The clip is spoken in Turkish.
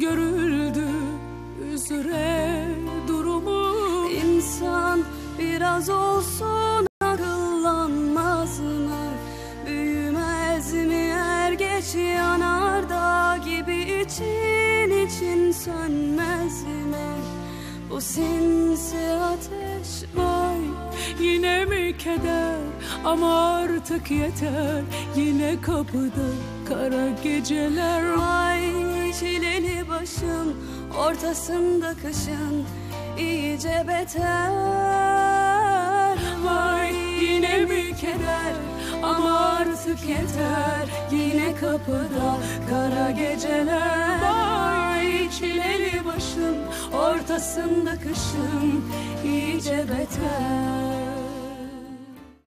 görüldü üzere durumu. İnsan biraz olsun akıllanmaz mı? Büyümez mi? Er geç yanardağ gibi için için sönmez mi? Bu sinsi ateş vay yine mi keder? Ama artık yeter yine kapıda kara geceler vay. Çile başım ortasında kışın iyice beter. Vay yine mi keder ama artık yeter. Yine kapıda kara geceler. Vay çileli başım ortasında kışım iyice beter